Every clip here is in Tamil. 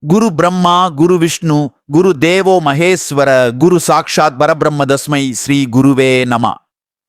குரு பிரம்மா குரு விஷ்ணு குரு தேவோ மகேஸ்வர குரு சாக்ஷாத் பரபிரம்ம தஸ்மை ஸ்ரீ குருவே நம.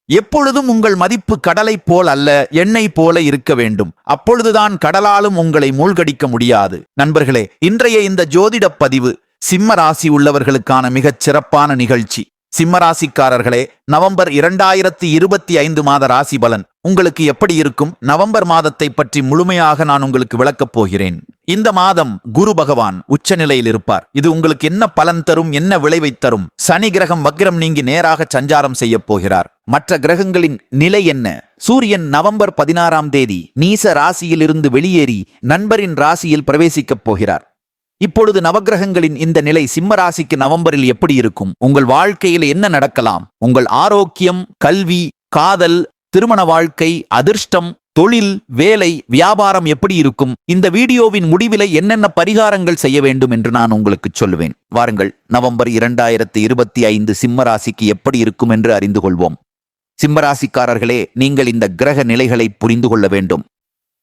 எப்பொழுதும் உங்கள் மதிப்பு கடலைப் போல் அல்ல எண்ணெய் போல இருக்க வேண்டும். அப்பொழுதுதான் கடலாலும் உங்களை மூழ்கடிக்க முடியாது. நண்பர்களே இன்றைய இந்த ஜோதிடப் பதிவு சிம்ம ராசி உள்ளவர்களுக்கான மிகச் சிறப்பான நிகழ்ச்சி. சிம்மராசிக்காரர்களே நவம்பர் இரண்டாயிரத்தி இருபத்தி ஐந்து மாத ராசி பலன் உங்களுக்கு எப்படி இருக்கும்? நவம்பர் மாதத்தை பற்றி முழுமையாக நான் உங்களுக்கு விளக்கப் போகிறேன். இந்த மாதம் குரு பகவான் உச்சநிலையில் இருப்பார். இது உங்களுக்கு என்ன பலன் தரும்? என்ன விளைவை தரும்? சனி கிரகம் வக்ரம் நீங்கி நேராக சஞ்சாரம் செய்ய போகிறார். மற்ற கிரகங்களின் நிலை என்ன? சூரியன் நவம்பர் பதினாறாம் தேதி நீச ராசியில் இருந்து வெளியேறி நண்பரின் ராசியில் பிரவேசிக்கப் போகிறார். இப்பொழுது நவக்கிரகங்களின் இந்த நிலை சிம்ம ராசிக்கு நவம்பரில் எப்படி இருக்கும்? உங்கள் வாழ்க்கையில் என்ன நடக்கலாம்? உங்கள் ஆரோக்கியம் கல்வி காதல் திருமண வாழ்க்கை அதிர்ஷ்டம் தொழில் வேலை வியாபாரம் எப்படி இருக்கும்? இந்த வீடியோவின் முடிவில என்னென்ன பரிகாரங்கள் செய்ய வேண்டும் என்று நான் உங்களுக்கு சொல்லுவேன். வாருங்கள் நவம்பர் இரண்டாயிரத்தி இருபத்தி ஐந்து சிம்மராசிக்கு எப்படி இருக்கும் என்று அறிந்து கொள்வோம். சிம்மராசிக்காரர்களே நீங்கள் இந்த கிரக நிலைகளை புரிந்து கொள்ள வேண்டும்.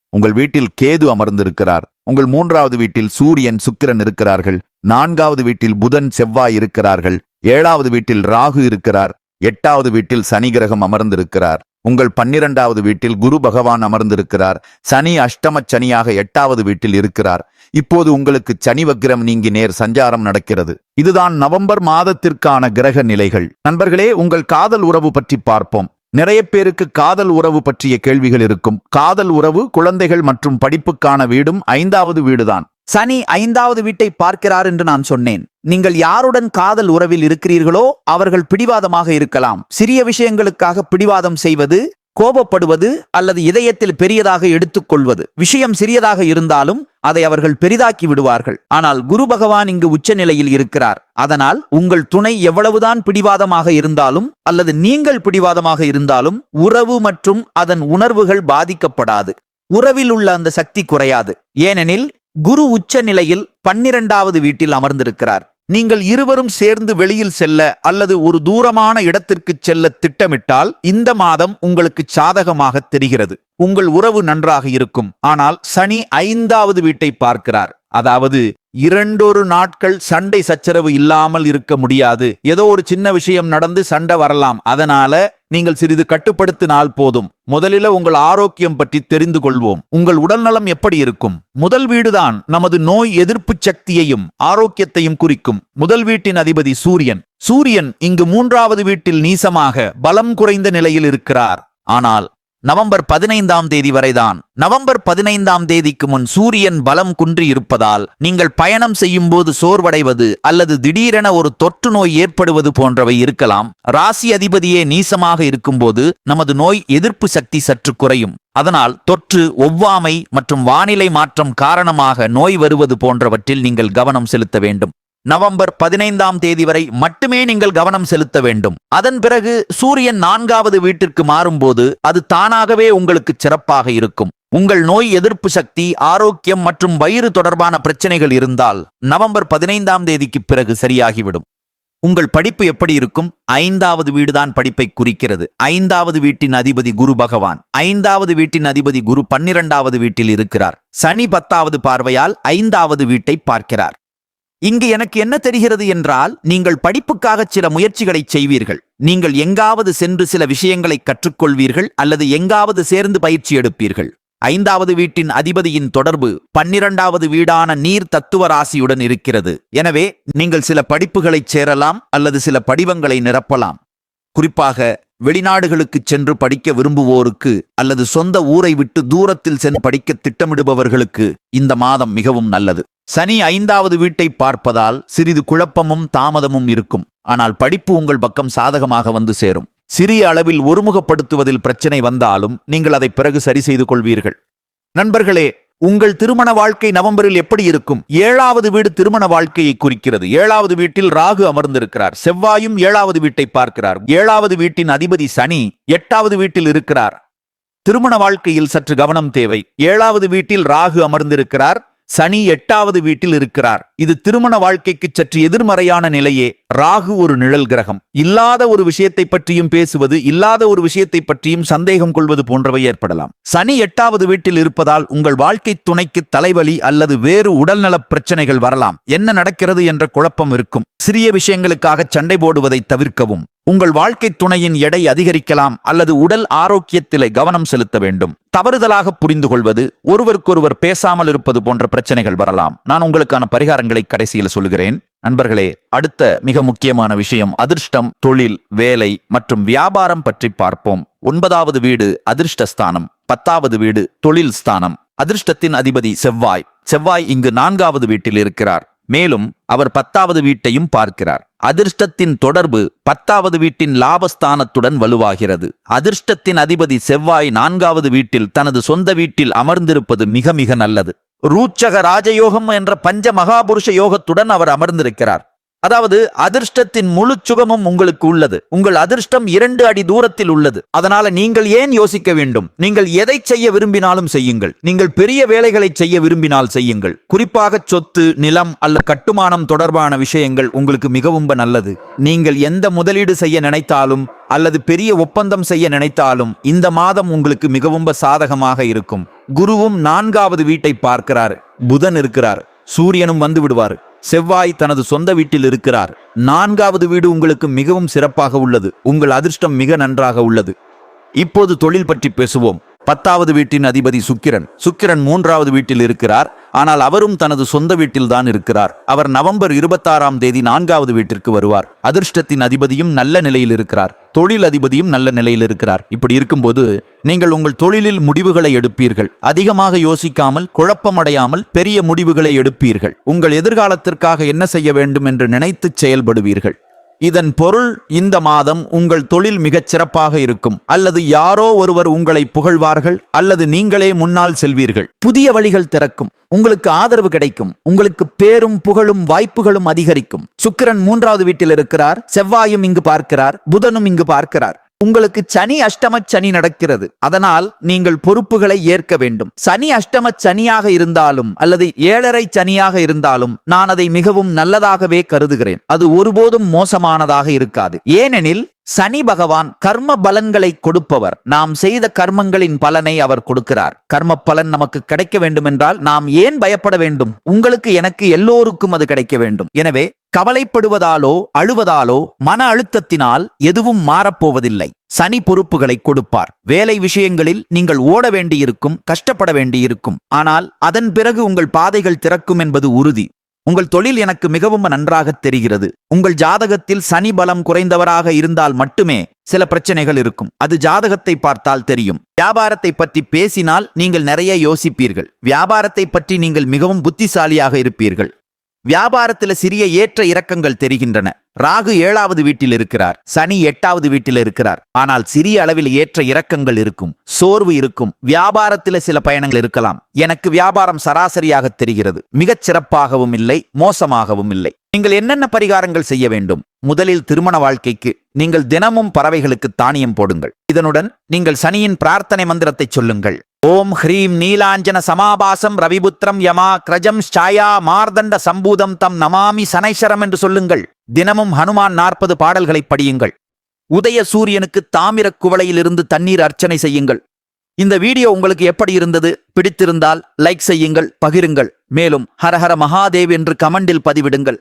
உங்கள் வீட்டில் கேது அமர்ந்திருக்கிறார். உங்கள் மூன்றாவது வீட்டில் சூரியன் சுக்கிரன் இருக்கிறார்கள். நான்காவது வீட்டில் புதன் செவ்வாய் இருக்கிறார்கள். ஏழாவது வீட்டில் ராகு இருக்கிறார். எட்டாவது வீட்டில் சனி கிரகம் அமர்ந்திருக்கிறார். உங்கள் பன்னிரண்டாவது வீட்டில் குரு பகவான் அமர்ந்திருக்கிறார். சனி அஷ்டம சனியாக எட்டாவது வீட்டில் இருக்கிறார். இப்போது உங்களுக்கு சனி வக்கிரம் நீங்கி நேர் சஞ்சாரம் நடக்கிறது. இதுதான் நவம்பர் மாதத்திற்கான கிரக நிலைகள். நண்பர்களே உங்கள் காதல் உறவு பற்றி பார்ப்போம். நிறைய பேருக்கு காதல் உறவு பற்றிய கேள்விகள் இருக்கும். காதல் உறவு குழந்தைகள் மற்றும் படிப்புக்கான வீடும் ஐந்தாவது வீடுதான். சனி ஐந்தாவது வீட்டை பார்க்கிறார் என்று நான் சொன்னேன். நீங்கள் யாருடன் காதல் உறவில் இருக்கிறீர்களோ அவர்கள் பிடிவாதமாக இருக்கலாம். சிறிய விஷயங்களுக்காக பிடிவாதம் செய்வது கோபப்படுவது அல்லது இதயத்தில் பெரியதாக எடுத்துக்கொள்வது. விஷயம் சிறியதாக இருந்தாலும் அதை அவர்கள் பெரிதாக்கி விடுவார்கள். ஆனால் குரு பகவான் இங்கு உச்சநிலையில் இருக்கிறார். அதனால் உங்கள் துணை எவ்வளவுதான் பிடிவாதமாக இருந்தாலும் அல்லது நீங்கள் பிடிவாதமாக இருந்தாலும் உறவு மற்றும் அதன் உணர்வுகள் பாதிக்கப்படாது. உறவில் உள்ள அந்த சக்தி குறையாது. ஏனெனில் குரு உச்ச நிலையில் பன்னிரண்டாவது வீட்டில் அமர்ந்திருக்கிறார். நீங்கள் இருவரும் சேர்ந்து வெளியில் செல்ல அல்லது ஒரு தூரமான இடத்திற்கு செல்ல திட்டமிட்டால் இந்த மாதம் உங்களுக்கு சாதகமாக தெரிகிறது. உங்கள் உறவு நன்றாக இருக்கும். ஆனால் சனி ஐந்தாவது வீட்டை பார்க்கிறார். அதாவது இரண்டொரு நாட்கள் சண்டை சச்சரவு இல்லாமல் இருக்க முடியாது. ஏதோ ஒரு சின்ன விஷயம் நடந்து சண்டை வரலாம். அதனால நீங்கள் சிறிது கட்டுப்படுத்தினால் போதும். முதலில உங்கள் ஆரோக்கியம் பற்றி தெரிந்து கொள்வோம். உங்கள் உடல்நலம் எப்படி இருக்கும்? முதல் வீடுதான் நமது நோய் எதிர்ப்பு சக்தியையும் ஆரோக்கியத்தையும் குறிக்கும். முதல் வீட்டின் அதிபதி சூரியன். சூரியன் இங்கு மூன்றாவது வீட்டில் நீசமாக பலம் குறைந்த நிலையில் இருக்கிறார். ஆனால் நவம்பர் பதினைந்தாம் தேதி வரைதான். நவம்பர் பதினைந்தாம் தேதிக்கு முன் சூரியன் பலம் குன்றி இருப்பதால் நீங்கள் பயணம் செய்யும் போது சோர்வடைவது அல்லது திடீரென ஒரு தொற்று நோய் ஏற்படுவது போன்றவை இருக்கலாம். ராசி அதிபதியே நீசமாக இருக்கும்போது நமது நோய் எதிர்ப்பு சக்தி சற்று குறையும். அதனால் தொற்று ஒவ்வாமை மற்றும் வானிலை மாற்றம் காரணமாக நோய் வருவது போன்றவற்றில் நீங்கள் கவனம் செலுத்த வேண்டும். நவம்பர் பதினைந்தாம் தேதி வரை மட்டுமே நீங்கள் கவனம் செலுத்த வேண்டும். அதன் பிறகு சூரியன் நான்காவது வீட்டிற்கு மாறும்போது அது தானாகவே உங்களுக்கு சிறப்பாக இருக்கும். உங்கள் நோய் எதிர்ப்பு சக்தி ஆரோக்கியம் மற்றும் வயிறு தொடர்பான பிரச்சனைகள் இருந்தால் நவம்பர் பதினைந்தாம் தேதிக்கு பிறகு சரியாகிவிடும். உங்கள் படிப்பு எப்படி இருக்கும்? ஐந்தாவது வீடுதான் படிப்பை குறிக்கிறது. ஐந்தாவது வீட்டின் அதிபதி குரு பகவான். ஐந்தாவது வீட்டின் அதிபதி குரு பன்னிரண்டாவது வீட்டில் இருக்கிறார். சனி பத்தாவது பார்வையால் ஐந்தாவது வீட்டை பார்க்கிறார். இங்கு எனக்கு என்ன தெரிகிறது என்றால் நீங்கள் படிப்புக்காக சில முயற்சிகளை செய்வீர்கள். நீங்கள் எங்காவது சென்று சில விஷயங்களை கற்றுக்கொள்வீர்கள் அல்லது எங்காவது சேர்ந்து பயிற்சி எடுப்பீர்கள். ஐந்தாவது வீட்டின் அதிபதியின் தொடர்பு பன்னிரண்டாவது வீடான நீர் தத்துவ ராசியுடன் இருக்கிறது. எனவே நீங்கள் சில படிப்புகளைச் சேரலாம் அல்லது சில படிவங்களை நிரப்பலாம். குறிப்பாக வெளிநாடுகளுக்கு சென்று படிக்க விரும்புவோருக்கு அல்லது சொந்த ஊரை விட்டு தூரத்தில் சென்று படிக்க திட்டமிடுபவர்களுக்கு இந்த மாதம் மிகவும் நல்லது. சனி ஐந்தாவது வீட்டை பார்ப்பதால் சிறிது குழப்பமும் தாமதமும் இருக்கும். ஆனால் படிப்பு உங்கள் பக்கம் சாதகமாக வந்து சேரும். சிறிய அளவில் ஒருமுகப்படுத்துவதில் பிரச்சனை வந்தாலும் நீங்கள் அதை பிறகு சரி செய்து கொள்வீர்கள். நண்பர்களே உங்கள் திருமண வாழ்க்கை நவம்பரில் எப்படி இருக்கும்? ஏழாவது வீடு திருமண வாழ்க்கையை குறிக்கிறது. ஏழாவது வீட்டில் ராகு அமர்ந்திருக்கிறார். செவ்வாயும் ஏழாவது வீட்டை பார்க்கிறார். ஏழாவது வீட்டின் அதிபதி சனி எட்டாவது வீட்டில் இருக்கிறார். திருமண வாழ்க்கையில் சற்று கவனம் தேவை. ஏழாவது வீட்டில் ராகு அமர்ந்திருக்கிறார். சனி எட்டாவது வீட்டில் இருக்கிறார். இது திருமண வாழ்க்கைக்கு சற்று எதிர்மறையான நிலையே. ராகு ஒரு நிழல் கிரகம். இல்லாத ஒரு விஷயத்தை பற்றியும் பேசுவது இல்லாத ஒரு விஷயத்தை பற்றியும் சந்தேகம் கொள்வது போன்றவை ஏற்படலாம். சனி எட்டாவது வீட்டில் இருப்பதால் உங்கள் வாழ்க்கை துணைக்கு தலைவலி அல்லது வேறு உடல்நலப் பிரச்சனைகள் வரலாம். என்ன நடக்கிறது என்ற குழப்பம் இருக்கும். சிறிய விஷயங்களுக்காக சண்டை போடுவதை தவிர்க்கவும். உங்கள் வாழ்க்கை துணையின் எடை அதிகரிக்கலாம் அல்லது உடல் ஆரோக்கியத்திலே கவனம் செலுத்த வேண்டும். தவறுதலாக புரிந்து கொள்வது ஒருவருக்கொருவர் பேசாமல் இருப்பது போன்ற பிரச்சனைகள் வரலாம். நான் உங்களுக்கான பரிகாரங்களை கடைசியில் சொல்கிறேன் நண்பர்களே அடுத்த மிக முக்கியமான விஷயம் அதிர்ஷ்டம் தொழில் வேலை மற்றும் வியாபாரம் பற்றி பார்ப்போம். ஒன்பதாவது வீடு அதிர்ஷ்டஸ்தானம். பத்தாவது வீடு தொழில் ஸ்தானம். அதிர்ஷ்டத்தின் அதிபதி செவ்வாய். செவ்வாய் இங்கு நான்காவது வீட்டில் இருக்கிறார். மேலும் அவர் பத்தாவது வீட்டையும் பார்க்கிறார். அதிர்ஷ்டத்தின் தொடர்பு பத்தாவது வீட்டின் லாபஸ்தானத்துடன் வலுவாகிறது. அதிர்ஷ்டத்தின் அதிபதி செவ்வாய் நான்காவது வீட்டில் தனது சொந்த வீட்டில் அமர்ந்திருப்பது மிக மிக நல்லது. ரூச்சக ராஜயோகம் என்ற பஞ்ச மகாபுருஷ யோகத்துடன் அவர் அமர்ந்திருக்கிறார். அதாவது அதிர்ஷ்டத்தின் முழு சுகமும் உங்களுக்கு உள்ளது. உங்கள் அதிர்ஷ்டம் இரண்டு அடி தூரத்தில் உள்ளது. அதனால நீங்கள் ஏன் யோசிக்க வேண்டும்? நீங்கள் எதை செய்ய விரும்பினாலும் செய்யுங்கள். நீங்கள் பெரிய வேலைகளை செய்ய விரும்பினால் செய்யுங்கள். குறிப்பாக சொத்து நிலம் அல்ல கட்டுமானம் தொடர்பான விஷயங்கள் உங்களுக்கு மிகவும் நல்லது. நீங்கள் எந்த முதலீடு செய்ய நினைத்தாலும் அல்லது பெரிய ஒப்பந்தம் செய்ய நினைத்தாலும் இந்த மாதம் உங்களுக்கு மிகவும் சாதகமாக இருக்கும். குருவும் நான்காவது வீட்டை பார்க்கிறார். புதன் இருக்கிறார். சூரியனும் வந்து விடுவார். செவ்வாய் தனது சொந்த வீட்டில் இருக்கிறார். நான்காவது வீடு உங்களுக்கு மிகவும் சிறப்பாக உள்ளது. உங்கள் அதிர்ஷ்டம் மிக நன்றாக உள்ளது. இப்போது தொழில் பற்றி பேசுவோம். பத்தாவது வீட்டின் அதிபதி சுக்கிரன். சுக்கிரன் மூன்றாவது வீட்டில் இருக்கிறார். ஆனால் அவரும் தனது சொந்த வீட்டில்தான் இருக்கிறார். அவர் நவம்பர் இருபத்தாறாம் தேதி நான்காவது வீட்டிற்கு வருவார். அதிர்ஷ்டத்தின் அதிபதியும் நல்ல நிலையில் இருக்கிறார். தொழில் அதிபதியும் நல்ல நிலையில் இருக்கிறார். இப்படி இருக்கும்போது நீங்கள் உங்கள் தொழிலில் முடிவுகளை எடுப்பீர்கள். அதிகமாக யோசிக்காமல் குழப்பமடையாமல் பெரிய முடிவுகளை எடுப்பீர்கள். உங்கள் எதிர்காலத்திற்காக என்ன செய்ய வேண்டும் என்று நினைத்து செயல்படுவீர்கள். இதன் பொருள் இந்த மாதம் உங்கள் தொழில் மிகச் சிறப்பாக இருக்கும். அல்லது யாரோ ஒருவர் உங்களை புகழ்வார்கள் அல்லது நீங்களே முன்னால் செல்வீர்கள். புதிய வழிகள் திறக்கும் உங்களுக்கு ஆதரவு கிடைக்கும் உங்களுக்கு பேரும் புகழும் வாய்ப்புகளும் அதிகரிக்கும். சுக்கிரன் மூன்றாவது வீட்டில் இருக்கிறார் செவ்வாயும் இங்கு பார்க்கிறார் புதனும் இங்கு பார்க்கிறார். உங்களுக்கு சனி அஷ்டம சனி நடக்கிறது. அதனால் நீங்கள் பொறுப்புகளை ஏற்க வேண்டும். சனி அஷ்டம சனியாக இருந்தாலும் அல்லது ஏழரை சனியாக இருந்தாலும் நான் அதை மிகவும் நல்லதாகவே கருதுகிறேன். அது ஒருபோதும் மோசமானதாக இருக்காது. ஏனெனில் சனி பகவான் கர்ம பலன்களை கொடுப்பவர். நாம் செய்த கர்மங்களின் பலனை அவர் கொடுக்கிறார். கர்ம பலன் நமக்கு கிடைக்க வேண்டுமென்றால் நாம் ஏன் பயப்பட வேண்டும்? உங்களுக்கு எனக்கு எல்லோருக்கும் அது கிடைக்க வேண்டும். எனவே கவலைப்படுவதாலோ அழுவதாலோ மன அழுத்தத்தினால் எதுவும் மாறப்போவதில்லை. சனி பொறுப்புகளை கொடுப்பார். வேலை விஷயங்களில் நீங்கள் ஓட வேண்டியிருக்கும் கஷ்டப்பட வேண்டியிருக்கும். ஆனால் அதன் பிறகு உங்கள் பாதைகள் திறக்கும் என்பது உறுதி. உங்கள் தொழில் எனக்கு மிகவும் நன்றாக தெரிகிறது. உங்கள் ஜாதகத்தில் சனி பலம் குறைந்தவராக இருந்தால் மட்டுமே சில பிரச்சனைகள் இருக்கும். அது ஜாதகத்தை பார்த்தால் தெரியும். வியாபாரத்தை பற்றி பேசினால் நீங்கள் நிறைய யோசிப்பீர்கள். வியாபாரத்தை பற்றி நீங்கள் மிகவும் புத்திசாலியாக இருப்பீர்கள். வியாபாரத்தில் சிறிய ஏற்ற இறக்கங்கள் தெரிகின்றன. ராகு ஏழாவது வீட்டில் இருக்கிறார். சனி எட்டாவது வீட்டில் இருக்கிறார். ஆனால் சிறிய அளவில் ஏற்ற இறக்கங்கள் இருக்கும். சோர்வு இருக்கும். வியாபாரத்தில் சில பயணங்கள் இருக்கலாம். எனக்கு வியாபாரம் சராசரியாக தெரிகிறது. மிகச் சிறப்பாகவும் இல்லை மோசமாகவும் இல்லை. நீங்கள் என்னென்ன பரிகாரங்கள் செய்ய வேண்டும்? முதலில் திருமண வாழ்க்கைக்கு நீங்கள் தினமும் பறவைகளுக்கு தானியம் போடுங்கள். இதனுடன் நீங்கள் சனியின் பிரார்த்தனை மந்திரத்தை சொல்லுங்கள். ஓம் ஹ்ரீம் நீலாஞ்சன சமாபாசம் ரவிபுத்திரம் யமா கிரஜம் ஷாயா மார்தண்ட சம்பூதம் தம் நமாமி சனைசரம் என்று சொல்லுங்கள். தினமும் ஹனுமான் நாற்பது பாடல்களை படியுங்கள். உதய சூரியனுக்கு தாமிரக் குவளையிலிருந்து தண்ணீர் அர்ச்சனை செய்யுங்கள். இந்த வீடியோ உங்களுக்கு எப்படி இருந்தது? பிடித்திருந்தால் லைக் செய்யுங்கள் பகிருங்கள். மேலும் ஹரஹர மகாதேவ் என்று கமெண்டில் பதிவிடுங்கள்.